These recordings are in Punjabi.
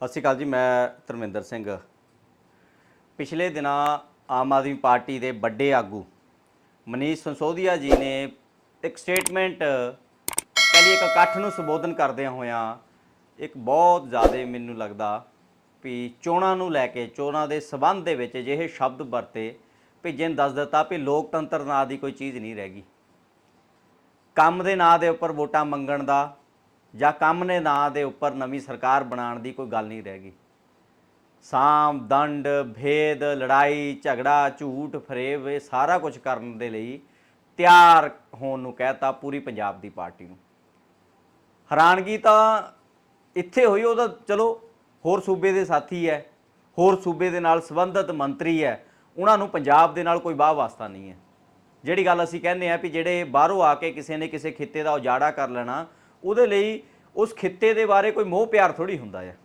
ਸਤਿ ਸ਼੍ਰੀ ਅਕਾਲ ਜੀ, ਮੈਂ ਧਰਮਿੰਦਰ ਸਿੰਘ। ਪਿਛਲੇ ਦਿਨਾਂ ਆਮ ਆਦਮੀ ਪਾਰਟੀ ਦੇ ਵੱਡੇ ਆਗੂ ਮਨੀਸ਼ ਸੰਸੋਦੀਆ ਜੀ ਨੇ ਇੱਕ ਸਟੇਟਮੈਂਟ, ਕਹਿ ਕਹਿੰਦੀ ਇੱਕ ਇਕੱਠ ਨੂੰ ਸੰਬੋਧਨ ਕਰਦਿਆਂ ਹੋਇਆਂ ਇੱਕ ਬਹੁਤ ਜ਼ਿਆਦਾ ਮੈਨੂੰ ਲੱਗਦਾ ਵੀ ਚੋਣਾਂ ਨੂੰ ਲੈ ਕੇ, ਚੋਣਾਂ ਦੇ ਸਬੰਧ ਦੇ ਵਿੱਚ ਅਜਿਹੇ ਸ਼ਬਦ ਵਰਤੇ ਵੀ ਜਿਨ ਦੱਸ ਦਿੱਤਾ ਵੀ ਲੋਕਤੰਤਰ ਨਾਂ ਦੀ ਕੋਈ ਚੀਜ਼ ਨਹੀਂ ਰਹਿ ਗਈ। ਕੰਮ ਦੇ ਨਾਂ ਦੇ ਉੱਪਰ ਵੋਟਾਂ ਮੰਗਣ ਦਾ ਜਾਂ ਕੰਮ ਨੇ ਨਾਂ ਦੇ ਉੱਪਰ ਨਵੀਂ ਸਰਕਾਰ ਬਣਾਉਣ ਦੀ ਕੋਈ ਗੱਲ ਨਹੀਂ ਰਹਿ ਗਈ। ਸਾਮ, ਦੰਡ, ਭੇਦ, ਲੜਾਈ, ਝਗੜਾ, ਝੂਠ, ਫਰੇਬ, ਇਹ ਸਾਰਾ ਕੁਝ ਕਰਨ ਦੇ ਲਈ ਤਿਆਰ ਹੋਣ ਨੂੰ ਕਹਿਤਾ ਪੂਰੀ ਪੰਜਾਬ ਦੀ ਪਾਰਟੀ ਨੂੰ। ਹੈਰਾਨਗੀ ਤਾਂ ਇੱਥੇ ਹੋਈ ਉਹਦਾ ਚਲੋ ਹੋਰ ਸੂਬੇ ਦੇ ਸਾਥੀ ਹੈ, ਹੋਰ ਸੂਬੇ ਦੇ ਨਾਲ ਸੰਬੰਧਿਤ ਮੰਤਰੀ ਹੈ, ਉਹਨਾਂ ਨੂੰ ਪੰਜਾਬ ਦੇ ਨਾਲ ਕੋਈ ਵਾਹ ਵਾਸਤਾ ਨਹੀਂ ਹੈ। ਜਿਹੜੀ ਗੱਲ ਅਸੀਂ ਕਹਿੰਦੇ ਆ ਵੀ ਜਿਹੜੇ ਬਾਹਰੋਂ ਆ ਕੇ ਕਿਸੇ ਨੇ ਕਿਸੇ ਖਿੱਤੇ ਦਾ ਉਜਾੜਾ ਕਰ ਲੈਣਾ ਉਹਦੇ ਲਈ ਉਸ ਖਿੱਤੇ ਦੇ ਬਾਰੇ ਕੋਈ ਮੋਹ ਪਿਆਰ ਥੋੜੀ ਹੁੰਦਾ ਹੈ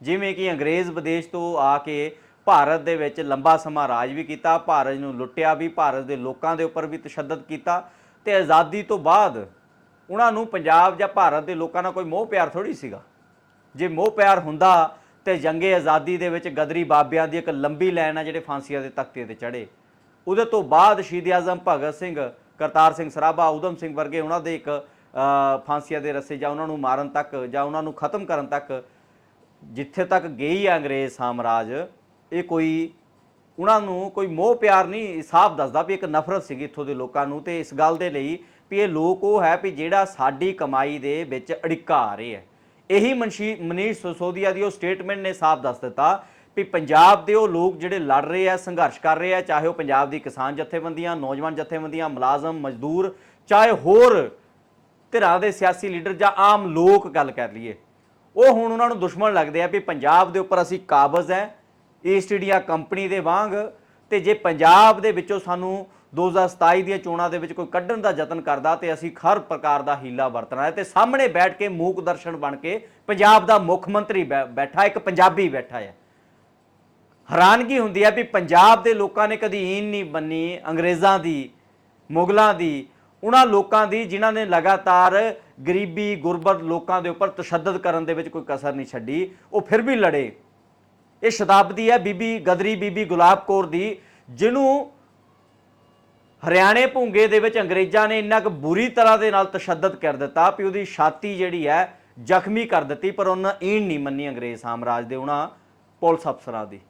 ਜਿਵੇਂ ਕਿ ਅੰਗਰੇਜ਼ ਵਿਦੇਸ਼ ਤੋਂ ਆ ਕੇ ਭਾਰਤ ਦੇ ਵਿੱਚ ਲੰਬਾ ਸਮਾਂ ਰਾਜ ਵੀ ਕੀਤਾ, ਭਾਰਤ ਨੂੰ ਲੁੱਟਿਆ ਵੀ, ਭਾਰਤ ਦੇ ਲੋਕਾਂ ਦੇ ਉੱਪਰ ਵੀ ਤਸ਼ੱਦਦ ਕੀਤਾ ਤੇ ਆਜ਼ਾਦੀ ਤੋਂ ਬਾਅਦ ਉਹਨਾਂ ਨੂੰ ਪੰਜਾਬ ਜਾਂ ਭਾਰਤ ਦੇ ਲੋਕਾਂ ਨਾਲ ਕੋਈ ਮੋਹ ਪਿਆਰ ਥੋੜੀ ਸੀਗਾ। ਜੇ ਮੋਹ ਪਿਆਰ ਹੁੰਦਾ ਤੇ ਜੰਗੇ ਆਜ਼ਾਦੀ ਦੇ ਵਿੱਚ ਗਦਰੀ ਬਾਬਿਆਂ ਦੀ ਇੱਕ ਲੰਬੀ ਲਾਈਨ ਆ ਜਿਹੜੇ ਫਾਂਸੀਆਂ ਦੇ ਤਖਤੇ ਤੇ ਚੜੇ ਉਹਦੇ ਤੋਂ ਬਾਅਦ ਸ਼ਹੀਦ ਆਜ਼ਮ ਭਗਤ ਸਿੰਘ, ਕਰਤਾਰ ਸਿੰਘ ਸਰਾਭਾ ਉਦਮ ਸਿੰਘ ਵਰਗੇ ਉਹਨਾਂ ਦੇ ਇੱਕ ਫਾਂਸੀਆਂ ਦੇ ਰੱਸੇ ਜਾਂ ਉਹਨਾਂ ਨੂੰ ਮਾਰਨ ਤੱਕ ਜਾਂ ਉਹਨਾਂ ਨੂੰ ਖਤਮ ਕਰਨ ਤੱਕ ਜਿੱਥੇ ਤੱਕ ਗਈ ਹੈ ਅੰਗਰੇਜ਼ ਸਾਮਰਾਜ, ਇਹ ਕੋਈ ਉਹਨਾਂ ਨੂੰ ਕੋਈ ਮੋਹ ਪਿਆਰ ਨਹੀਂ ਸਾਫ਼ ਦੱਸਦਾ ਵੀ ਇੱਕ ਨਫ਼ਰਤ ਸੀਗੀ ਇੱਥੋਂ ਦੇ ਲੋਕਾਂ ਨੂੰ ਤੇ ਇਸ ਗੱਲ ਦੇ ਲਈ ਵੀ ਇਹ ਲੋਕ ਉਹ ਹੈ ਵੀ ਜਿਹੜਾ ਸਾਡੀ ਕਮਾਈ ਦੇ ਵਿੱਚ ਅੜਿੱਕਾ ਆ ਰਹੇ ਹੈ ਇਹੀ ਮਨਸ਼ੀ, ਮਨੀਸ਼ ਸਿਸੋਦੀਆ ਦੀ ਉਹ ਸਟੇਟਮੈਂਟ ਨੇ ਸਾਫ਼ ਦੱਸ ਦਿੱਤਾ ਵੀ ਪੰਜਾਬ ਦੇ ਉਹ ਲੋਕ ਜਿਹੜੇ ਲੜ ਰਹੇ ਆ, ਸੰਘਰਸ਼ ਕਰ ਰਹੇ ਆ, ਚਾਹੇ ਉਹ ਪੰਜਾਬ ਦੀ ਕਿਸਾਨ ਜਥੇਬੰਦੀਆਂ, ਨੌਜਵਾਨ ਜਥੇਬੰਦੀਆਂ, ਮੁਲਾਜ਼ਮ, ਮਜ਼ਦੂਰ, ਚਾਹੇ ਹੋਰ ਧਿਰਾਂ ਦੇ ਸਿਆਸੀ ਲੀਡਰ ਜਾਂ ਆਮ ਲੋਕ ਗੱਲ ਕਰ ਲਈਏ। ਉਹ ਹੁਣ ਉਹਨਾਂ ਨੂੰ ਦੁਸ਼ਮਣ ਲੱਗਦੇ ਆ ਵੀ ਪੰਜਾਬ ਦੇ ਉੱਪਰ ਅਸੀਂ ਕਾਬਜ਼ ਹੈ ਈਸਟ ਇੰਡੀਆ ਕੰਪਨੀ ਦੇ ਵਾਂਗ, ਤੇ ਜੇ ਪੰਜਾਬ ਦੇ ਵਿੱਚੋਂ ਸਾਨੂੰ 2027 ਦੀਆਂ ਚੋਣਾਂ ਦੇ ਵਿੱਚ ਕੋਈ ਕੱਢਣ ਦਾ ਯਤਨ ਕਰਦਾ ਤੇ ਅਸੀਂ ਹਰ ਪ੍ਰਕਾਰ ਦਾ ਹੀਲਾ ਵਰਤਣਾ ਹੈ ਤੇ ਸਾਹਮਣੇ ਬੈਠ ਕੇ ਮੂਕ ਦਰਸ਼ਨ ਬਣ ਕੇ ਪੰਜਾਬ ਦਾ ਮੁੱਖ ਮੰਤਰੀ ਬੈ- ਬੈਠਾ, ਇੱਕ ਪੰਜਾਬੀ ਬੈਠਾ ਹੈ। ਹੈਰਾਨਗੀ ਹੁੰਦੀ ਹੈ ਵੀ ਪੰਜਾਬ ਦੇ ਲੋਕਾਂ ਨੇ ਕਦੀ ਈਨ ਨਹੀਂ ਬੰਨੀ, ਅੰਗਰੇਜ਼ਾਂ ਦੀ, ਮੁਗਲਾਂ ਦੀ ਉਹਨਾਂ ਲੋਕਾਂ ਦੀ ਜਿਨ੍ਹਾਂ ਨੇ ਲਗਾਤਾਰ ਗਰੀਬੀ, ਗੁਰਬਤ ਲੋਕਾਂ ਦੇ ਉੱਪਰ ਤਸ਼ੱਦਦ ਕਰਨ ਦੇ ਵਿੱਚ ਕੋਈ ਕਸਰ ਨਹੀਂ ਛੱਡੀ, ਉਹ ਫਿਰ ਵੀ ਲੜੇ। ਇਹ ਸ਼ਤਾਬਦੀ ਹੈ ਬੀਬੀ ਗਦਰੀ, ਬੀਬੀ ਗੁਲਾਬ ਕੌਰ ਦੀ, ਜਿਹਨੂੰ ਹਰਿਆਣੇ ਭੁੰਗੇ ਦੇ ਵਿੱਚ ਅੰਗਰੇਜ਼ਾਂ ਨੇ ਇੰਨਾ ਕੁ ਬੁਰੀ ਤਰ੍ਹਾਂ ਦੇ ਨਾਲ ਤਸ਼ੱਦਦ ਕਰ ਦਿੱਤਾ ਵੀ ਉਹਦੀ ਛਾਤੀ ਜਿਹੜੀ ਹੈ ਜ਼ਖਮੀ ਕਰ ਦਿੱਤੀ, ਪਰ ਉਹਨਾਂ ਈਣ ਨਹੀਂ ਮੰਨੀ ਅੰਗਰੇਜ਼ ਸਾਮਰਾਜ ਦੇ ਉਹਨਾਂ ਪੁਲਿਸ ਅਫਸਰਾਂ ਦੀ।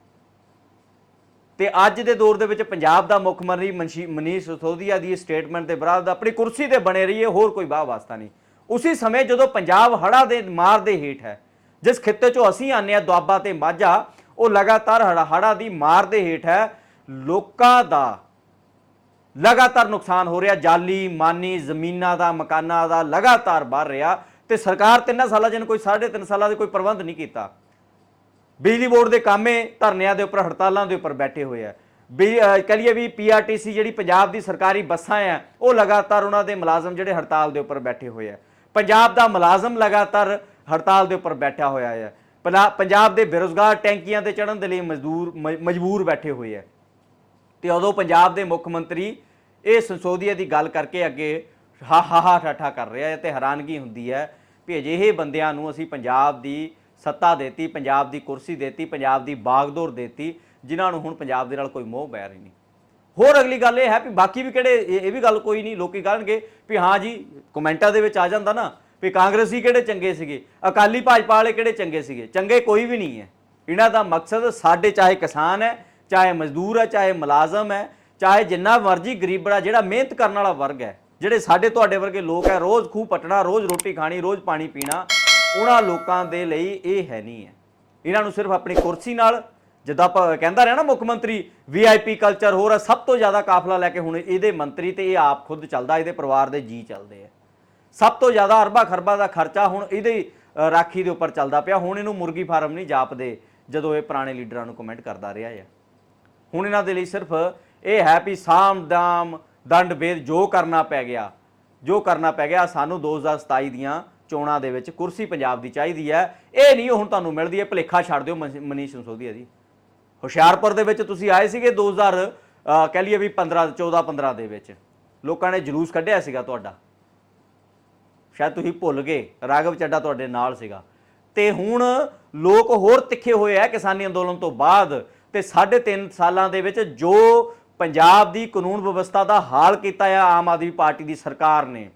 ਤੇ ਅੱਜ ਦੇ ਦੌਰ ਦੇ ਵਿੱਚ ਪੰਜਾਬ ਦਾ ਮੁੱਖ ਮੰਤਰੀ ਮਨਸ਼ੀ- ਮਨੀਸ਼ ਸਿਸੋਦੀਆ ਦੀ ਸਟੇਟਮੈਂਟ ਦੇ ਬਰਾਬਰ ਆਪਣੀ ਕੁਰਸੀ ਤੇ ਬਣੇ ਰਹੀਏ, ਹੋਰ ਕੋਈ ਬਾਹ ਵਾਸਤਾ ਨਹੀਂ। ਉਸੇ ਸਮੇਂ ਜਦੋਂ ਪੰਜਾਬ ਹੜਾ ਦੇ ਮਾਰ ਦੇ ਹੇਠ ਹੈ, ਜਿਸ ਖਿੱਤੇ ਚੋਂ ਅਸੀਂ ਆਨੇ ਆ ਦੁਆਬਾ ਤੇ ਮਾਝਾ, ਉਹ ਲਗਾਤਾਰ ਹੜਾ ਹੜਾ ਦੀ ਮਾਰ ਦੇ ਹੇਠ ਹੈ। ਲੋਕਾਂ ਦਾ ਲਗਾਤਾਰ ਨੁਕਸਾਨ ਹੋ ਰਿਹਾ, ਜਾਲੀ, ਮਾਨੀ, ਜ਼ਮੀਨਾਂ ਦਾ, ਮਕਾਨਾਂ ਦਾ ਲਗਾਤਾਰ ਵੱਧ ਰਿਹਾ ਤੇ ਸਰਕਾਰ ਤਿੰਨਾਂ ਸਾਲਾਂ ਜਨ ਕੋਈ 3.5 ਸਾਲਾਂ ਦੇ ਕੋਈ ਪ੍ਰਬੰਧ ਨਹੀਂ ਕੀਤਾ। ਬਿਜਲੀ ਬੋਰਡ ਦੇ ਕਾਮੇ ਧਰਨਿਆਂ ਦੇ ਉੱਪਰ, ਹੜਤਾਲਾਂ ਦੇ ਉੱਪਰ ਬੈਠੇ ਹੋਏ ਆ। ਵੀ ਕਹਿ ਲਈਏ ਵੀ ਪੀਆਰਟੀਸੀ ਜਿਹੜੀ ਪੰਜਾਬ ਦੀ ਸਰਕਾਰੀ ਬੱਸਾਂ ਆ, ਉਹ ਲਗਾਤਾਰ ਉਹਨਾਂ ਦੇ ਮੁਲਾਜ਼ਮ ਜਿਹੜੇ ਹੜਤਾਲ ਦੇ ਉੱਪਰ ਬੈਠੇ ਹੋਏ ਆ। ਪੰਜਾਬ ਦਾ ਮੁਲਾਜ਼ਮ ਲਗਾਤਾਰ ਹੜਤਾਲ ਦੇ ਉੱਪਰ ਬੈਠਾ ਹੋਇਆ ਹੈ ਪੰਜਾਬ ਦੇ ਬੇਰੁਜ਼ਗਾਰ ਟੈਂਕੀਆਂ ਤੇ ਚੜਨ ਦੇ ਲਈ ਮਜ਼ਦੂਰ, ਮ- ਮਜਬੂਰ ਬੈਠੇ ਹੋਏ ਆ। ਤੇ ਉਦੋਂ ਪੰਜਾਬ ਦੇ ਮੁੱਖ ਮੰਤਰੀ ਇਹ ਸੰਸੋਧੀਆ ਦੀ ਗੱਲ ਕਰਕੇ ਅੱਗੇ ਹਾ ਹਾ ਹਾ, ਠਾਠਾ ਕਰ ਰਿਹਾ ਹੈ ਤੇ ਹੈਰਾਨਗੀ ਹੁੰਦੀ ਹੈ ਵੀ ਅਜਿਹੇ ਬੰਦਿਆਂ ਨੂੰ ਅਸੀਂ ਪੰਜਾਬ ਦੀ ਸੱਤਾ ਦੇਤੀ, ਪੰਜਾਬ ਦੀ ਕੁਰਸੀ ਦੇਤੀ, ਪੰਜਾਬ ਦੀ ਬਾਗਦੌਰ ਦੇਤੀ, ਜਿਨ੍ਹਾਂ ਨੂੰ ਹੁਣ ਪੰਜਾਬ ਦੇ ਨਾਲ ਕੋਈ ਮੋਹ ਬੈਰ ਰਹੀ ਨਹੀਂ। ਹੋਰ ਅਗਲੀ ਗੱਲ ਇਹ ਹੈ ਵੀ ਬਾਕੀ ਵੀ ਕਿਹੜੇ, ਇਹ ਇਹ ਵੀ ਗੱਲ ਕੋਈ ਨਹੀਂ, ਲੋਕੀ ਕਹਿਣਗੇ ਵੀ ਹਾਂ ਜੀ, ਕਮੈਂਟਾਂ ਦੇ ਵਿੱਚ ਆ ਜਾਂਦਾ ਨਾ, ਵੀ ਕਾਂਗਰਸੀ ਕਿਹੜੇ ਚੰਗੇ ਸੀਗੇ, ਅਕਾਲੀ ਭਾਜਪਾ ਵਾਲੇ ਕਿਹੜੇ ਚੰਗੇ ਸੀਗੇ, ਚੰਗੇ ਕੋਈ ਵੀ ਨਹੀਂ ਹੈ। ਇਹਨਾਂ ਦਾ ਮਕਸਦ ਸਾਡੇ ਚਾਹੇ ਕਿਸਾਨ ਹੈ, ਚਾਹੇ ਮਜ਼ਦੂਰ ਹੈ, ਚਾਹੇ ਮੁਲਾਜ਼ਮ ਹੈ, ਚਾਹੇ ਜਿੰਨਾ ਮਰਜ਼ੀ ਗਰੀਬ ਬੜਾ, ਜਿਹੜਾ ਮਿਹਨਤ ਕਰਨ ਵਾਲਾ ਵਰਗ ਹੈ, ਜਿਹੜੇ ਸਾਡੇ ਤੁਹਾਡੇ ਵਰਗੇ ਲੋਕ ਹੈ, ਰੋਜ਼ ਖੂਹ ਪਟਣਾ, ਰੋਜ਼ ਰੋਟੀ ਖਾਣੀ, ਰੋਜ਼ ਪਾਣੀ ਪੀਣਾ ਉਹਨਾਂ ਲੋਕਾਂ ਦੇ ਲਈ ਇਹ ਹੈ ਨਹੀਂ ਹੈ। ਇਹਨਾਂ ਨੂੰ ਸਿਰਫ ਆਪਣੀ ਕੁਰਸੀ ਨਾਲ, ਜਿੱਦਾਂ ਆਪਾਂ ਕਹਿੰਦਾ ਰਿਹਾ ਨਾ ਮੁੱਖ ਮੰਤਰੀ ਵੀਆਈਪੀ ਕਲਚਰ ਹੋਰ ਹੈ, ਸਭ ਤੋਂ ਜ਼ਿਆਦਾ ਕਾਫਲਾ ਲੈ ਕੇ ਹੁਣ ਇਹਦੇ ਮੰਤਰੀ ਤੇ ਇਹ ਆਪ ਖੁਦ ਚੱਲਦਾ, ਇਹਦੇ ਪਰਿਵਾਰ ਦੇ ਜੀ ਚੱਲਦੇ ਆ। ਸਭ ਤੋਂ ਜ਼ਿਆਦਾ ਅਰਬਾਂ ਖਰਬਾਂ ਦਾ ਖਰਚਾ ਹੁਣ ਇਹਦੇ ਰਾਖੀ ਦੇ ਉੱਪਰ ਚੱਲਦਾ ਪਿਆ। ਹੁਣ ਇਹਨੂੰ ਮੁਰਗੀ ਫਾਰਮ ਨਹੀਂ ਜਾਪਦੇ, ਜਦੋਂ ਇਹ ਪੁਰਾਣੇ ਲੀਡਰਾਂ ਨੂੰ ਕਮੈਂਟ ਕਰਦਾ ਰਿਹਾ ਹੈ ਹੁਣ ਇਹਨਾਂ ਦੇ ਲਈ ਸਿਰਫ ਇਹ ਹੈ ਵੀ ਸਾਮ ਦਾਮ ਦੰਡ ਭੇਦ ਜੋ ਕਰਨਾ ਪੈ ਗਿਆ, ਜੋ ਕਰਨਾ ਪੈ ਗਿਆ, ਸਾਨੂੰ 2027 ਦੀਆਂ ਚੋਣਾਂ ਦੇ ਵਿੱਚ ਕੁਰਸੀ ਪੰਜਾਬ ਦੀ ਚਾਹੀਦੀ ਹੈ। ਇਹ ਨਹੀਂ ਹੁਣ ਤੁਹਾਨੂੰ ਮਿਲਦੀ ਹੈ, ਭਲੇਖਾ ਛੱਡ ਦਿਓ ਮਨ- ਮਨੀਸ਼ ਸੰਸੋਦੀਆ ਜੀ। ਹੁਸ਼ਿਆਰਪੁਰ ਦੇ ਵਿੱਚ ਤੁਸੀਂ ਆਏ ਸੀਗੇ 2000 ਅਹ ਕਹਿ ਲਈਏ ਵੀ 15 14 15 ਦੇ ਵਿੱਚ। ਲੋਕਾਂ ਨੇ ਜਲੂਸ ਕੱਢਿਆ ਸੀਗਾ ਤੁਹਾਡਾ। ਸ਼ਾਇਦ ਤੁਸੀਂ ਭੁੱਲ ਗਏ, ਰਾਘਵ ਚੱਡਾ ਤੁਹਾਡੇ ਨਾਲ ਸੀਗਾ। ਤੇ ਹੁਣ ਲੋਕ ਹੋਰ ਤਿੱਖੇ ਹੋਏ ਆ ਕਿਸਾਨੀ ਅੰਦੋਲਨ ਤੋਂ ਬਾਅਦ ਤੇ 3.5 ਸਾਲਾਂ ਦੇ ਵਿੱਚ ਜੋ ਪੰਜਾਬ ਦੀ ਕਾਨੂੰਨ ਵਿਵਸਥਾ ਦਾ ਹਾਲ ਕੀਤਾ ਆ, ਆਮ ਆਦਮੀ ਪਾਰਟੀ ਦੀ ਸਰਕਾਰ ਨੇ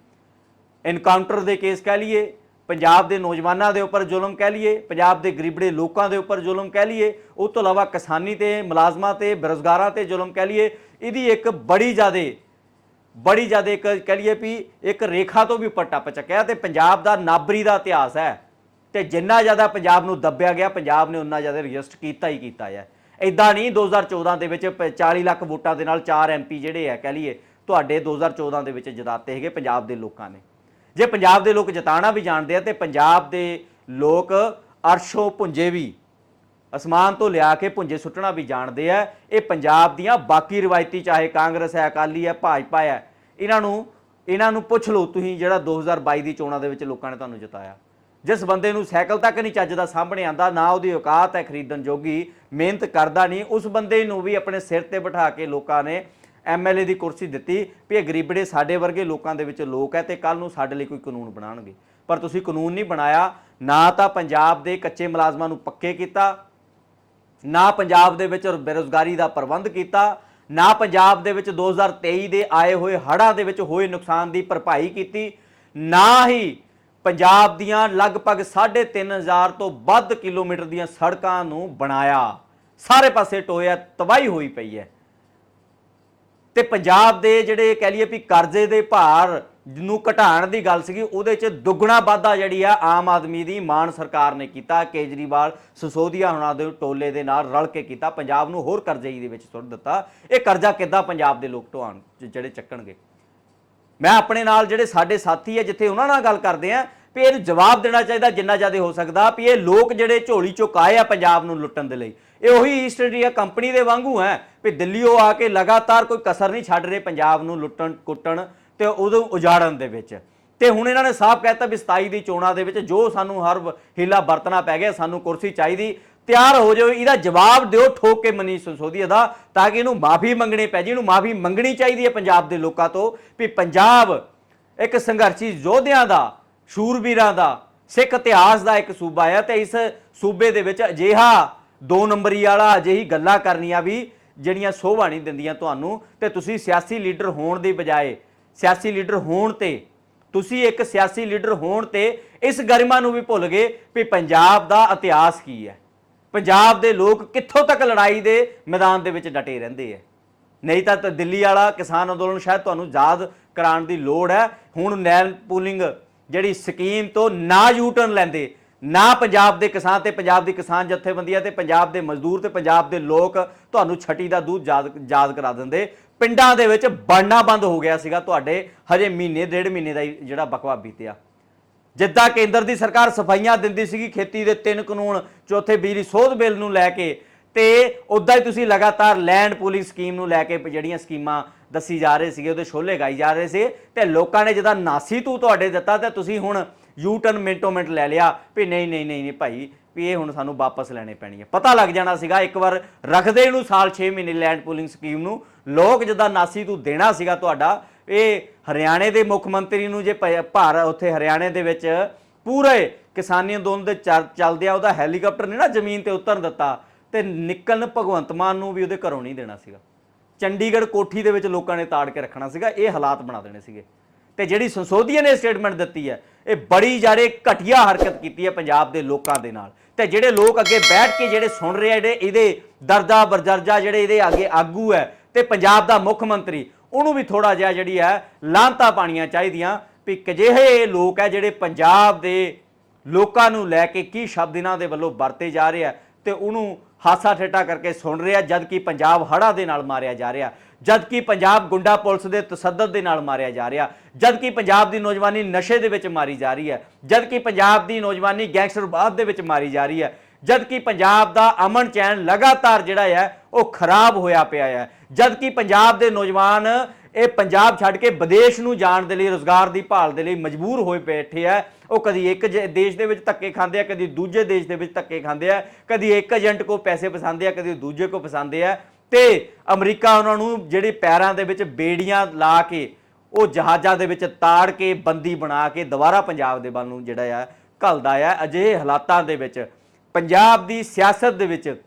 ਇਨਕਾਊਂਟਰ ਦੇ ਕੇਸ ਕਹਿ ਲਈਏ, ਪੰਜਾਬ ਦੇ ਨੌਜਵਾਨਾਂ ਦੇ ਉੱਪਰ ਜ਼ੁਲਮ ਕਹਿ ਲਈਏ, ਪੰਜਾਬ ਦੇ ਗਰੀਬੜੇ ਲੋਕਾਂ ਦੇ ਉੱਪਰ ਜ਼ੁਲਮ ਕਹਿ ਲਈਏ, ਉਹ ਤੋਂ ਇਲਾਵਾ ਕਿਸਾਨੀ ਤੇ, ਮੁਲਾਜ਼ਮਾਂ ਤੇ, ਬੇਰੁਜ਼ਗਾਰਾਂ ਤੇ ਜ਼ੁਲਮ ਕਹਿ ਲਈਏ, ਇਹਦੀ ਇੱਕ ਬੜੀ ਜ਼ਿਆਦੇ, ਬੜੀ ਜ਼ਿਆਦਾ ਇੱਕ ਕਹਿ ਲਈਏ ਵੀ ਇੱਕ ਰੇਖਾ ਤੋਂ ਵੀ ਉੱਪਰ ਟੱਪ ਚੱਕਿਆ ਤੇ ਪੰਜਾਬ ਦਾ ਨਾਬਰੀ ਦਾ ਇਤਿਹਾਸ ਹੈ ਤੇ ਜਿੰਨਾ ਜ਼ਿਆਦਾ ਪੰਜਾਬ ਨੂੰ ਦੱਬਿਆ ਗਿਆ, ਪੰਜਾਬ ਨੇ ਉਨਾ ਜ਼ਿਆਦਾ ਰਜਿਸਟ ਕੀਤਾ ਹੀ ਕੀਤਾ ਹੈ। ਇਦਾਂ ਨਹੀਂ 2014 ਦੇ ਵਿੱਚ ਪ- 40 ਲੱਖ ਵੋਟਾਂ ਦੇ ਨਾਲ 4 ਐਮਪੀ ਜਿਹੜੇ ਆ ਕਹਿ ਲਈਏ, ਤੁਹਾਡੇ 2014 ਦੇ ਵਿੱਚ ਜਿਤਾਤੇ ਹੈਗੇ ਪੰਜਾਬ ਦੇ ਲੋਕਾਂ ਨੇ। ਜੇ ਪੰਜਾਬ ਦੇ ਲੋਕ ਜਿਤਾਣਾ ਵੀ ਜਾਣਦੇ ਆ ਤੇ ਪੰਜਾਬ ਦੇ ਲੋਕ ਅਰਸ਼ੋ ਪੁੰਜੇ ਵੀ ਅਸਮਾਨ ਤੋਂ ਲਿਆ ਕੇ ਪੁੰਜੇ ਸੁੱਟਣਾ ਵੀ ਜਾਣਦੇ ਆ। ਇਹ ਪੰਜਾਬ ਦੀਆਂ ਬਾਕੀ ਰਵਾਇਤੀ, ਚਾਹੇ ਕਾਂਗਰਸ ਹੈ, ਅਕਾਲੀ ਹੈ, ਭਾਜਪਾ ਹੈ, ਇਹਨਾਂ ਨੂੰ ਇਹਨਾਂ ਨੂੰ ਪੁੱਛ ਲਓ ਤੁਸੀਂ ਜਿਹੜਾ 2022 ਦੀ ਚੋਣਾਂ ਦੇ ਵਿੱਚ ਲੋਕਾਂ ਨੇ ਤੁਹਾਨੂੰ ਜਿਤਾਇਆ। ਜਿਸ ਬੰਦੇ ਨੂੰ ਸਾਈਕਲ ਤੱਕ ਨਹੀਂ ਚੱਜ ਦਾ ਸਾਹਮਣੇ ਆਂਦਾ ਨਾ ਉਹਦੀ ਔਕਾਤ ਹੈ ਖਰੀਦਣ ਜੋਗੀ, ਮਿਹਨਤ ਕਰਦਾ ਨਹੀਂ, ਉਸ ਬੰਦੇ ਨੂੰ ਵੀ ਆਪਣੇ ਸਿਰ ਤੇ ਬਿਠਾ ਕੇ ਲੋਕਾਂ ਨੇ ਐਮਐਲਏ ਦੀ ਕੁਰਸੀ ਦਿੱਤੀ ਵੀ ਇਹ ਗਰੀਬੜੇ ਸਾਡੇ ਵਰਗੇ ਲੋਕਾਂ ਦੇ ਵਿੱਚ ਲੋਕ ਹੈ ਤੇ ਕੱਲ ਨੂੰ ਸਾਡੇ ਲਈ ਕੋਈ ਕਾਨੂੰਨ ਬਣਾਉਣਗੇ। ਪਰ ਤੁਸੀਂ ਕਾਨੂੰਨ ਨਹੀਂ ਬਣਾਇਆ, ਨਾ ਤਾਂ ਪੰਜਾਬ ਦੇ ਕੱਚੇ ਮੁਲਾਜ਼ਮਾਂ ਨੂੰ ਪੱਕੇ ਕੀਤਾ, ਨਾ ਪੰਜਾਬ ਦੇ ਵਿੱਚ ਬੇਰੁਜ਼ਗਾਰੀ ਦਾ ਪ੍ਰਬੰਧ ਕੀਤਾ, ਨਾ ਪੰਜਾਬ ਦੇ ਵਿੱਚ 2023 ਦੇ ਆਏ ਹੋਏ ਹੜ੍ਹਾਂ ਦੇ ਵਿੱਚ ਹੋਏ ਨੁਕਸਾਨ ਦੀ ਭਰਪਾਈ ਕੀਤੀ, ਨਾ ਹੀ ਪੰਜਾਬ ਦੀਆਂ ਲਗਭਗ 3.5000 ਤੋਂ ਵੱਧ ਕਿਲੋਮੀਟਰ ਦੀਆਂ ਸੜਕਾਂ ਨੂੰ ਬਣਾਇਆ। ਸਾਰੇ ਪਾਸੇ ਟੋਇਆ, ਤਬਾਹੀ ਹੋਈ ਪਈ ਹੈ। ਤੇ ਪੰਜਾਬ ਦੇ ਜਿਹੜੇ ਕਹਿ ਲਈਏ ਵੀ ਕਰਜ਼ੇ ਦੇ ਭਾਰ ਨੂੰ ਘਟਾਉਣ ਦੀ ਗੱਲ ਸੀਗੀ, ਉਹਦੇ 'ਚ ਦੁੱਗਣਾ ਵਾਧਾ ਜਿਹੜੀ ਆ ਆਮ ਆਦਮੀ ਦੀ ਮਾਨ ਸਰਕਾਰ ਨੇ ਕੀਤਾ। ਕੇਜਰੀਵਾਲ ਸਸੋਦੀਆ ਹੁਣਾਂ ਦੇ ਟੋਲੇ ਦੇ ਨਾਲ ਰਲ ਕੇ ਕੀਤਾ। ਪੰਜਾਬ ਨੂੰ ਹੋਰ ਕਰਜ਼ੇ ਦੇ ਵਿੱਚ ਸੁੱਟ ਦਿੱਤਾ। ਇਹ ਕਰਜ਼ਾ ਕਿੱਦਾਂ ਪੰਜਾਬ ਦੇ ਲੋਕ ਢੋਣ ਜਿਹੜੇ ਚੱਕਣਗੇ? ਮੈਂ ਆਪਣੇ ਨਾਲ ਜਿਹੜੇ ਸਾਡੇ ਸਾਥੀ ਹੈ ਜਿੱਥੇ ਉਹਨਾਂ ਨਾਲ ਗੱਲ ਕਰਦੇ ਆ ਵੀ ਇਹਨੂੰ ਜਵਾਬ ਦੇਣਾ ਚਾਹੀਦਾ ਜਿੰਨਾ ਜ਼ਿਆਦਾ ਹੋ ਸਕਦਾ ਵੀ ਇਹ ਲੋਕ ਜਿਹੜੇ ਝੋਲੀ ਚੁੱਕ ਆ ਪੰਜਾਬ ਨੂੰ ਲੁੱਟਣ ਦੇ ਲਈ। ਇਹ ਉਹੀ ਈਸਟ ਇੰਡੀਆ ਕੰਪਨੀ ਦੇ ਵਾਂਗੂ ਹੈ ਵੀ ਦਿੱਲੀੋਂ ਆ ਕੇ ਲਗਾਤਾਰ ਕੋਈ ਕਸਰ ਨਹੀਂ ਛੱਡ ਰਹੇ ਪੰਜਾਬ ਨੂੰ ਲੁੱਟਣ, ਕੁੱਟਣ ਤੇ ਉਦੋਂ ਉਜਾੜਨ ਦੇ ਵਿੱਚ। ਤੇ ਹੁਣ ਇਹਨਾਂ ਨੇ ਸਾਫ਼ ਕਹਿਤਾ ਵੀ 27 ਦੀ ਚੋਣਾਂ ਦੇ ਵਿੱਚ ਜੋ ਸਾਨੂੰ ਹਰ ਵ- ਹੀਲਾ ਵਰਤਣਾ ਪੈ ਗਿਆ, ਸਾਨੂੰ ਕੁਰਸੀ ਚਾਹੀਦੀ, ਤਿਆਰ ਹੋ ਜਾਓ, ਇਹਦਾ ਜਵਾਬ ਦਿਓ ਠੋਕ ਕੇ ਮਨੀਸ਼ ਸੰਸੋਦੀਆ ਦਾ ਤਾਂ ਕਿ ਇਹਨੂੰ ਮਾਫੀ ਮੰਗਣੀ ਪੈ ਜੀ ਇਹਨੂੰ ਮਾਫੀ ਮੰਗਣੀ ਚਾਹੀਦੀ ਹੈ ਪੰਜਾਬ ਦੇ ਲੋਕਾਂ ਤੋਂ ਵੀ ਪੰਜਾਬ ਇੱਕ ਸੰਘਰਸ਼ੀ ਯੋਧਿਆਂ ਦਾ ਸ਼ੂਰਬੀਰਾਂ ਦਾ, ਸਿੱਖ ਇਤਿਹਾਸ ਦਾ ਇੱਕ ਸੂਬਾ ਹੈ ਤੇ ਇਸ ਸੂਬੇ ਦੇ ਵਿੱਚ ਅਜਿਹਾ ਦੋ ਨੰਬਰੀ ਵਾਲਾ, ਅਜਿਹੀ ਗੱਲਾਂ ਕਰਨੀਆਂ ਵੀ ਜਿਹੜੀਆਂ ਸੋਭਾ ਨਹੀਂ ਦਿੰਦੀਆਂ ਤੁਹਾਨੂੰ ਤੇ ਤੁਸੀਂ ਸਿਆਸੀ ਲੀਡਰ ਹੋਣ ਦੀ ਬਜਾਏ, ਸਿਆਸੀ ਲੀਡਰ ਹੋਣ ਤੇ, ਤੁਸੀਂ ਇੱਕ ਸਿਆਸੀ ਲੀਡਰ ਹੋਣ ਤੇ ਇਸ ਗਰਿਮਾ ਨੂੰ ਵੀ ਭੁੱਲ ਗਏ ਵੀ ਪੰਜਾਬ ਦਾ ਇਤਿਹਾਸ ਕੀ ਹੈ। ਪੰਜਾਬ ਦੇ ਲੋਕ ਕਿੱਥੋਂ ਤੱਕ ਲੜਾਈ ਦੇ ਮੈਦਾਨ ਦੇ ਵਿੱਚ ਡਟੇ ਰਹਿੰਦੇ ਹੈ ਨਹੀਂ ਤਾਂ ਤਾਂ ਦਿੱਲੀ ਵਾਲਾ ਕਿਸਾਨ ਅੰਦੋਲਨ ਸ਼ਾਇਦ ਤੁਹਾਨੂੰ ਯਾਦ ਕਰਾਉਣ ਦੀ ਲੋੜ ਹੈ। ਹੁਣ ਨੈਲ ਪੂਲਿੰਗ ਜਿਹੜੀ ਸਕੀਮ ਤੋਂ ਨਾ ਯੂਟਰਨ ਲੈਂਦੇ, ਨਾ ਪੰਜਾਬ ਦੇ ਕਿਸਾਨ ਤੇ ਪੰਜਾਬ ਦੀ ਕਿਸਾਨ ਜਥੇਬੰਦੀਆਂ ਤੇ ਪੰਜਾਬ ਦੇ ਮਜ਼ਦੂਰ ਤੇ ਪੰਜਾਬ ਦੇ ਲੋਕ ਤੁਹਾਨੂੰ ਛਟੀ ਦਾ ਦੁੱਧ ਯਾਦ ਯਾਦ ਕਰਾ ਦਿੰਦੇ। ਪਿੰਡਾਂ ਦੇ ਵਿੱਚ ਬਣਨਾ ਬੰਦ ਹੋ ਗਿਆ ਸੀਗਾ ਤੁਹਾਡੇ, ਹਜੇ ਮਹੀਨੇ, ਡੇਢ ਮਹੀਨੇ ਦਾ ਹੀ ਜਿਹੜਾ ਬਕਵਾ ਬੀਤਿਆ। ਜਿੱਦਾਂ ਕੇਂਦਰ ਦੀ ਸਰਕਾਰ ਸਫਾਈਆਂ ਦਿੰਦੀ ਸੀਗੀ ਖੇਤੀ ਦੇ ਤਿੰਨ ਕਾਨੂੰਨ, ਚੌਥੇ ਬਿਜਲੀ ਸੋਧ ਬਿੱਲ ਨੂੰ ਲੈ ਕੇ ਤੇ ਉਦਾਂ ਹੀ ਤੁਸੀਂ ਲਗਾਤਾਰ ਲੈਂਡ ਪੂਲਿੰਗ ਸਕੀਮ ਨੂੰ ਲੈ ਕੇ ਜਿਹੜੀਆਂ ਸਕੀਮਾਂ ਦੱਸੀ ਜਾ ਰਹੇ ਸੀਗੇ, ਉਹਦੇ ਛੋਲੇ ਗਾਈ ਜਾ ਰਹੇ ਸੀ ਤੇ ਲੋਕਾਂ ਨੇ ਜਿਹਦਾ ਨਾਸੀ ਤੂੰ ਤੁਹਾਡੇ ਦਿੱਤਾ ਤੇ ਤੁਸੀਂ ਹੁਣ ਯੂ ਟਰਨ ਮਿੰਟੋ ਮਿੰਟ ਲੈ ਲਿਆ ਵੀ ਨਹੀਂ ਨਹੀਂ ਨਹੀਂ ਨਹੀਂ ਭਾਈ, ਵੀ ਇਹ ਹੁਣ ਸਾਨੂੰ ਵਾਪਸ ਲੈਣੇ ਪੈਣੀ ਹੈ ਪਤਾ ਲੱਗ ਜਾਣਾ ਸੀਗਾ, ਇੱਕ ਵਾਰ ਰੱਖਦੇ ਇਹਨੂੰ ਸਾਲ 6 ਮਹੀਨੇ ਲੈਂਡ ਪੂਲਿੰਗ ਸਕੀਮ ਨੂੰ। ਲੋਕ ਜਿਹਦਾ ਨਾਸੀ ਤੂੰ ਦੇਣਾ ਸੀਗਾ ਤੁਹਾਡਾ, ਇਹ ਹਰਿਆਣੇ ਦੇ ਮੁੱਖ ਮੰਤਰੀ ਨੂੰ ਜੇ ਪ- ਭਾਰ ਉੱਥੇ ਹਰਿਆਣੇ ਦੇ ਵਿੱਚ, ਪੂਰੇ ਕਿਸਾਨੀ ਅੰਦੋਲਨ ਦੇ ਚੱਲ- ਚੱਲਦੇ ਆ ਉਹਦਾ ਹੈਲੀਕਾਪਟਰ ਨਹੀਂ ਨਾ ਜ਼ਮੀਨ ਤੇ ਉਤਰਨ ਦਿੱਤਾ। ਤੇ ਨਿਕਲਣ ਭਗਵੰਤ ਮਾਨ ਨੂੰ ਵੀ ਉਹਦੇ ਘਰੋਂ ਨਹੀਂ ਦੇਣਾ ਸੀਗਾ। ਚੰਡੀਗੜ੍ਹ ਕੋਠੀ ਦੇ ਵਿੱਚ ਲੋਕਾਂ ਨੇ ਤਾੜ ਕੇ ਰੱਖਣਾ ਸੀਗਾ, ਇਹ ਹਾਲਾਤ ਬਣਾ ਦੇਣੇ ਸੀਗੇ। ਤੇ ਜਿਹੜੀ ਸੰਸੋਧੀਆ ਨੇ ਸਟੇਟਮੈਂਟ ਦਿੱਤੀ ਹੈ, ਇਹ ਬੜੀ ਜਾਰੇ ਘਟੀਆ ਹਰਕਤ ਕੀਤੀ ਹੈ ਪੰਜਾਬ ਦੇ ਲੋਕਾਂ ਦੇ ਨਾਲ। ਤੇ ਜਿਹੜੇ ਲੋਕ ਅੱਗੇ ਬੈਠ ਕੇ ਜਿਹੜੇ ਸੁਣ ਰਹੇ ਆ, ਜਿਹੜੇ ਇਹਦੇ ਦਰਜਾ ਬਰਜਰਜਾ ਜਿਹੜੇ ਇਹਦੇ ਅੱਗੇ ਆਗੂ ਹੈ ਤੇ ਪੰਜਾਬ ਦਾ ਮੁੱਖ ਮੰਤਰੀ, ਉਹਨੂੰ ਵੀ ਥੋੜਾ ਜਿਹਾ ਜਿਹੜੀ ਹੈ ਲਾਂਤਾ ਪਾਣੀਆਂ ਚਾਹੀਦੀਆਂ ਵੀ ਕਿਜਿਹੇ ਲੋਕ ਹੈ ਜਿਹੜੇ ਪੰਜਾਬ ਦੇ ਲੋਕਾਂ ਨੂੰ ਲੈ ਕੇ ਕੀ ਸ਼ਬਦ ਇਹਨਾਂ ਦੇ ਵੱਲੋਂ ਵਰਤੇ ਜਾ ਰਹੇ ਆ ਤੇ ਉਹਨੂੰ ਹਾਸਾ ਠੇਟਾ ਕਰਕੇ ਸੁਣ ਰਿਹਾ ਜਦ ਕਿ ਪੰਜਾਬ ਹੜ੍ਹਾਂ ਦੇ ਨਾਲ ਮਾਰਿਆ ਜਾ ਰਿਹਾ ਜਦ ਕਿ ਪੰਜਾਬ ਗੁੰਡਾ ਪੁਲਿਸ ਦੇ ਤਸੱਦਦ ਦੇ ਨਾਲ ਮਾਰਿਆ ਜਾ ਰਿਹਾ ਜਦ ਕਿ ਪੰਜਾਬ ਦੀ ਨੌਜਵਾਨੀ ਨਸ਼ੇ ਦੇ ਵਿੱਚ ਮਾਰੀ ਜਾ ਰਹੀ ਹੈ ਜਦ ਕਿ ਪੰਜਾਬ ਦੀ ਨੌਜਵਾਨੀ ਗੈਂਗਸਟਰਵਾਦ ਦੇ ਵਿੱਚ ਮਾਰੀ ਜਾ ਰਹੀ ਹੈ ਜਦ ਕਿ ਪੰਜਾਬ ਦਾ ਅਮਨ ਚੈਨ ਲਗਾਤਾਰ ਜਿਹੜਾ ਹੈ, ਉਹ ਖਰਾਬ ਹੋਇਆ ਪਿਆ ਹੈ ਜਦ ਕਿ ਪੰਜਾਬ ਦੇ ਨੌਜਵਾਨ ਇਹ ਪੰਜਾਬ ਛੱਡ ਕੇ ਵਿਦੇਸ਼ ਨੂੰ ਜਾਣ ਦੇ ਲਈ, ਰੋਜ਼ਗਾਰ ਦੀ ਭਾਲ ਦੇ ਲਈ ਮਜਬੂਰ ਹੋਏ ਬੈਠੇ ਆ। ਉਹ ਕਦੀ ਇੱਕ ਜ- ਦੇਸ਼ ਦੇ ਵਿੱਚ ਧੱਕੇ ਖਾਂਦੇ ਆ, ਕਦੀ ਦੂਜੇ ਦੇਸ਼ ਦੇ ਵਿੱਚ ਧੱਕੇ ਖਾਂਦੇ ਆ, ਕਦੀ ਇੱਕ ਏਜੰਟ ਕੋ ਪੈਸੇ ਫਸਾਉਂਦੇ ਆ, ਕਦੀ ਦੂਜੇ ਕੋ ਫਸਾਉਂਦੇ ਆ। ਤੇ ਅਮਰੀਕਾ ਉਹਨਾਂ ਨੂੰ ਜਿਹੜੇ ਪੈਰਾਂ ਦੇ ਵਿੱਚ ਬੇੜੀਆਂ ਲਾ ਕੇ, ਉਹ ਜਹਾਜ਼ਾਂ ਦੇ ਵਿੱਚ ਤਾੜ ਕੇ, ਬੰਦੀ ਬਣਾ ਕੇ ਦੁਬਾਰਾ ਪੰਜਾਬ ਦੇ ਵੱਲ ਨੂੰ ਜਿਹੜਾ ਆ, ਘਲਦਾ ਆ। ਅਜਿਹੇ ਹਾਲਾਤਾਂ ਦੇ ਵਿੱਚ ਪੰਜਾਬ ਦੀ ਸਿਆਸਤ ਦੇ ਵਿੱਚ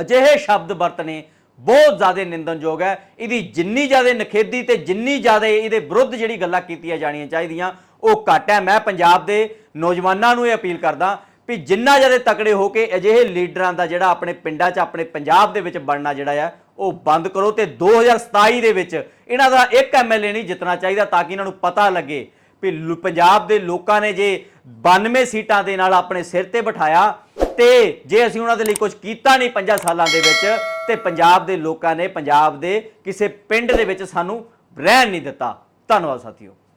ਅਜਿਹੇ ਸ਼ਬਦ ਵਰਤਨੇ ਬਹੁਤ ਜ਼ਿਆਦਾ ਨਿੰਦਨਯੋਗ ਹੈ। ਇਹਦੀ ਜਿੰਨੀ ਜ਼ਿਆਦਾ ਨਖੇਦੀ ਤੇ ਜਿੰਨੀ ਜ਼ਿਆਦਾ ਇਹਦੇ ਵਿਰੁੱਧ ਜਿਹੜੀ ਗੱਲਾਂ ਕੀਤੀਆਂ ਜਾਣੀਆਂ ਚਾਹੀਦੀਆਂ, ਉਹ ਘੱਟ ਹੈ। ਮੈਂ ਪੰਜਾਬ ਦੇ ਨੌਜਵਾਨਾਂ ਨੂੰ ਇਹ ਅਪੀਲ ਕਰਦਾ ਵੀ ਜਿੰਨਾ ਜ਼ਿਆਦਾ ਤਕੜੇ ਹੋ ਕੇ ਅਜਿਹੇ ਲੀਡਰਾਂ ਦਾ ਜਿਹੜਾ ਆਪਣੇ ਪਿੰਡਾਂ 'ਚ, ਆਪਣੇ ਪੰਜਾਬ ਦੇ ਵਿੱਚ ਬਣਨਾ ਜਿਹੜਾ ਆ ਉਹ ਬੰਦ ਕਰੋ ਤੇ 2027 ਦੇ ਵਿੱਚ ਇਹਨਾਂ ਦਾ ਇੱਕ ਐਮਐਲਏ ਨਹੀਂ ਜਿੱਤਣਾ ਚਾਹੀਦਾ ਤਾਂ ਕਿ ਇਹਨਾਂ ਨੂੰ ਪਤਾ ਲੱਗੇ ਵੀ ਲੋ- ਪੰਜਾਬ ਦੇ ਲੋਕਾਂ ਨੇ ਜੇ 92 ਸੀਟਾਂ ਦੇ ਨਾਲ ਆਪਣੇ ਸਿਰ ਤੇ ਬਿਠਾਇਆ, ਤੇ ਜੇ ਅਸੀਂ ਉਹਨਾਂ ਦੇ ਲਈ ਕੁਝ ਕੀਤਾ ਨਹੀਂ 5 ਸਾਲਾਂ ਦੇ ਵਿੱਚ, ਤੇ ਪੰਜਾਬ ਦੇ ਲੋਕਾਂ ਨੇ ਪੰਜਾਬ ਦੇ ਕਿਸੇ ਪਿੰਡ ਦੇ ਵਿੱਚ ਸਾਨੂੰ ਰਹਿਣ ਨਹੀਂ ਦਿੱਤਾ। ਧੰਨਵਾਦ ਸਾਥੀਓ।